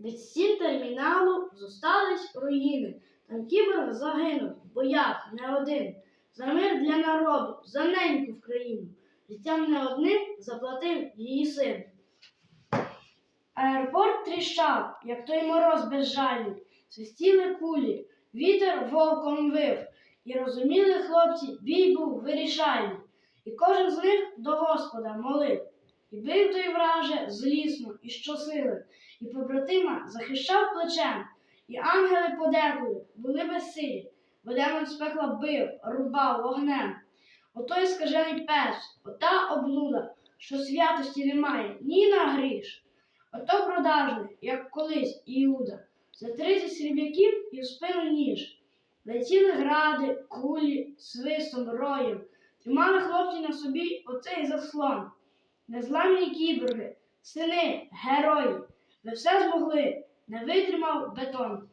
Від стін терміналу зостались руїни. Там загинув, в боях не один. За мир для народу, за неньку в країну. Життям не одним заплатив її син. Аеропорт тріщав, як той мороз безжальний. Свистіли кулі, вітер вовком вив. І розуміли хлопці, бій був вирішальний. І кожен з них до Господа молив. І бив той враже злісно і щосили, і побратима захищав плечем, і ангели подекуди були безсилі, бо демон з пекла бив, рубав вогнем. Отой скажений пес, ота облуда, що святості немає ні на гріш. Ото продажний, як колись Іуда, за тридцять сріб'яків і в спину ніж. Летіли гради, кулі, свистом, роєм, тримали хлопці на собі оцей заслон. Незламні кіборги, сини, герої, ви все змогли, не витримав бетон.